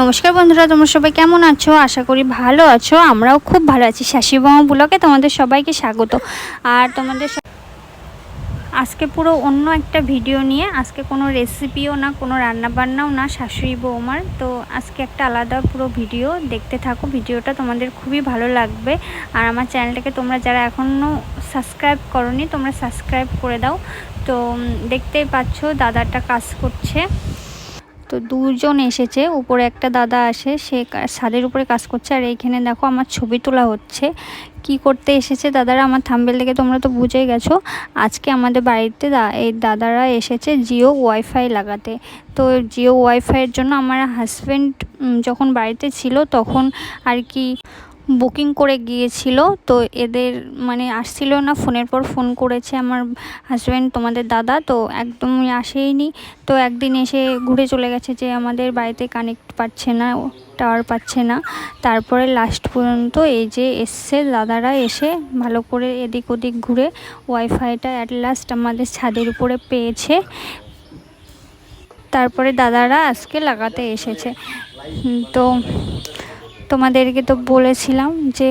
নমস্কার বন্ধুরা, তোমরা সবাই কেমন আছো? আশা করি ভালো আছো, আমরাও খুব ভালো আছি। শাশি বামা ব্লকে তোমাদের সবাইকে স্বাগত। আর তোমাদের আজকে পুরো অন্য একটা ভিডিও নিয়ে, আজকে কোনো রেসিপিও না, কোনো রান্নাবান্নাও না শাশুড়ি বৌমার। তো আজকে একটা আলাদা পুরো ভিডিও, দেখতে থাকো। ভিডিওটা তোমাদের খুবই ভালো লাগবে। আর আমার চ্যানেলটাকে তোমরা যারা এখনও সাবস্ক্রাইব করনি, তোমরা সাবস্ক্রাইব করে দাও। তো দেখতেই পাচ্ছ, দাদাটা কাজ করছে। তো দুজন এসেছে, উপরে একটা দাদা আসে, সে ছাদের উপরে কাজ করছে, আর এইখানে দেখো আমার ছবি তোলা হচ্ছে। কি করতে এসেছে দাদারা, আমার থাম্বেল থেকে তোমরা তো বুঝেই গেছো। আজকে আমাদের বাড়িতে এই দাদারা এসেছে জিও ওয়াইফাই লাগাতে। তো জিও ওয়াইফাইয়ের জন্য আমার হাজব্যান্ড যখন বাড়িতে ছিল তখন আর কি বুকিং করে গিয়েছিল, তো এদের মানে আসছিল না, ফোনের পর ফোন করেছে আমার হাজব্যান্ড তোমাদের দাদা, তো একদমই আসেইনি। তো একদিন এসে ঘুরে চলে গেছে যে আমাদের বাড়িতে কানেক্ট পাচ্ছে না টাওয়ার পাচ্ছে না। তারপরে লাস্ট পর্যন্ত এই যে এসছে, দাদারা এসে ভালো করে এদিক ওদিক ঘুরে ওয়াইফাইটা অ্যাট লাস্ট আমাদের ছাদের উপরে পেয়েছে। তারপরে দাদারা আজকে লাগাতে এসেছে। তো তোমাদেরকে তো বলেছিলাম যে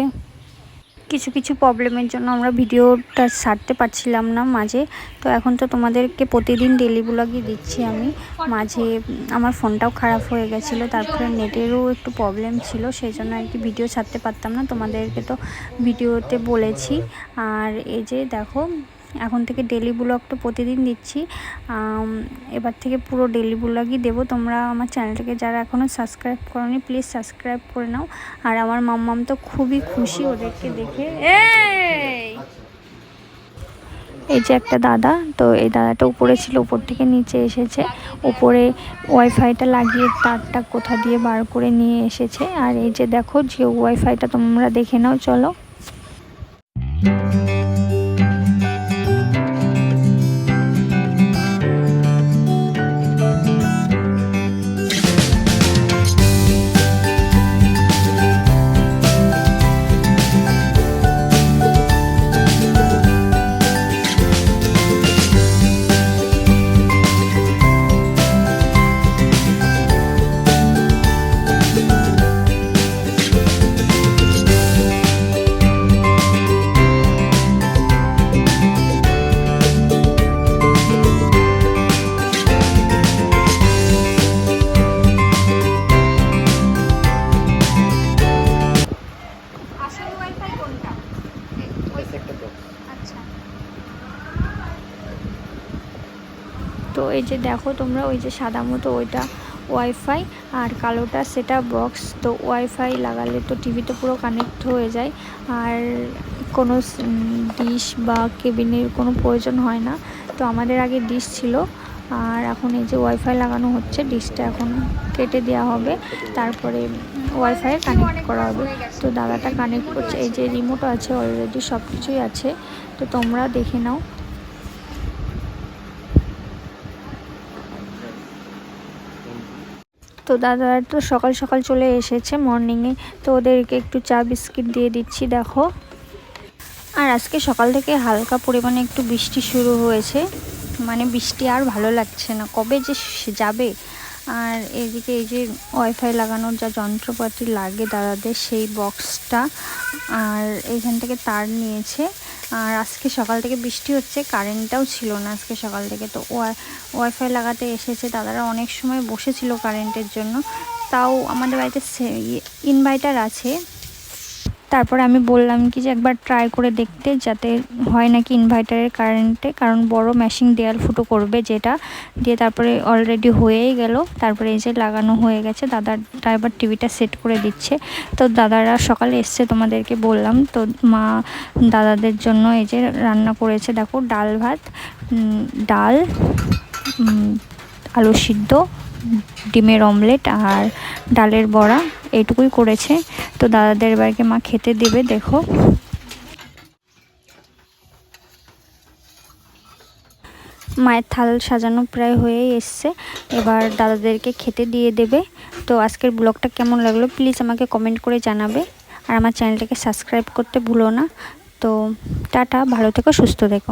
কিছু কিছু প্রবলেমের জন্য আমরা ভিডিওটা ছাড়তে পারছিলাম না মাঝে। তো এখন তো তোমাদেরকে প্রতিদিন ডেলি ব্লগই দিচ্ছি আমি। মাঝে আমার ফোনটাও খারাপ হয়ে গেছিল, তারপরে নেটেরও একটু প্রবলেম ছিল সেই জন্য আর কি ভিডিও ছাড়তে পারতাম না। তোমাদেরকে তো ভিডিওতে বলেছি। আর এই যে দেখো এখন থেকে ডেলি ব্লগ তো প্রতিদিন দিচ্ছি। এবার থেকে পুরো ডেলি ব্লগই দেবো। তোমরা আমার চ্যানেলটাকে যারা এখনও সাবস্ক্রাইব করনি প্লিজ সাবস্ক্রাইব করে নাও। আর আমার মাম্মাম তো খুবই খুশি ওদেরকে দেখে। এই! যে একটা দাদা, তো এই দাদাটা উপরে ছিল, উপর থেকে নিচে এসেছে। উপরে ওয়াইফাইটা লাগিয়ে তারটা কোথা দিয়ে বার করে নিয়ে এসেছে। আর এই যে দেখো, যে ওয়াইফাইটা তোমরা দেখে নাও, চলো। তো এই যে দেখো তোমরা ওই যে সাদা মতো ওইটা ওয়াইফাই আর কালোটা সেটা বক্স তো ওয়াইফাই লাগালে তো টিভিতে পুরো কানেক্ট হয়ে যায়। আর কোনো ডিশ বা কেবিনের কোনো প্রয়োজন হয় না। তো আমাদের আগে ডিশ ছিল, আর এখন এই যে ওয়াইফাই লাগানো হচ্ছে ডিশটা এখন কেটে দেওয়া হবে। তারপরে ওয়াইফাই কানেক্ট করা হবে। তো দাদাটা কানেক্ট করছে, এই যে রিমোট আছে অলরেডি সব কিছুই আছে। তো তোমরা দেখে নাও। তো দাদা তো সকাল সকাল চলে এসেছে মর্নিংয়ে তো ওদেরকে একটু চা, বিস্কিট দিয়ে দিচ্ছি, দেখো। আর আজকে সকাল থেকে হালকা পরিমাণে একটু বৃষ্টি শুরু হয়েছে। মানে বৃষ্টি আর ভালো লাগছে না। কবে যে যাবে? আর এদিকে এই যে ওয়াইফাই লাগানোর যা যন্ত্রপাতি লাগে দাদাদের, সেই বক্সটা আর এইখান থেকে তার নিয়েছে। আর আজকে সকাল থেকে বৃষ্টি হচ্ছে কারেন্টটাও ছিল না আজকে সকাল থেকে। তো ওয়াই ওয়াইফাই লাগাতে এসেছে, দাদারা অনেক সময় বসেছিল কারেন্টের জন্য। তাও আমাদের বাড়িতে ইনভার্টার আছে। তারপরে আমি বললাম কি যে একবার ট্রাই করে দেখতে যাতে হয় নাকি ইনভার্টারের কারেন্টে কারণ বড় মেশিন দেয়াল ফুটো করবে যেটা। দিয়ে তারপরে অলরেডি হয়েই গেল। তারপরে এই যে লাগানো হয়ে গেছে, দাদার ড্রাইভার টিভিটা সেট করে দিচ্ছে। তো দাদারা সকালে এসছে তোমাদেরকে বললাম। তো মা দাদাদের জন্য এই যে রান্না করেছে, দেখো ডাল ভাত ডাল আলু সিদ্ধ ডিমের অমলেট আর ডালের বড়া, এইটুকুই করেছে। তো দাদাদের বাড়িকে মা খেতে দেবে, দেখো। মায়ের থাল সাজানো প্রায় হয়েই এসছে। এবার দাদাদেরকে খেতে দিয়ে দেবে। তো আজকের ব্লগটা কেমন লাগল, প্লিজ আমাকে কমেন্ট করে জানাবে। আর আমার চ্যানেলটাকে সাবস্ক্রাইব করতে ভুলো না। তো টাটা, ভালো থেকো, সুস্থ থেকো।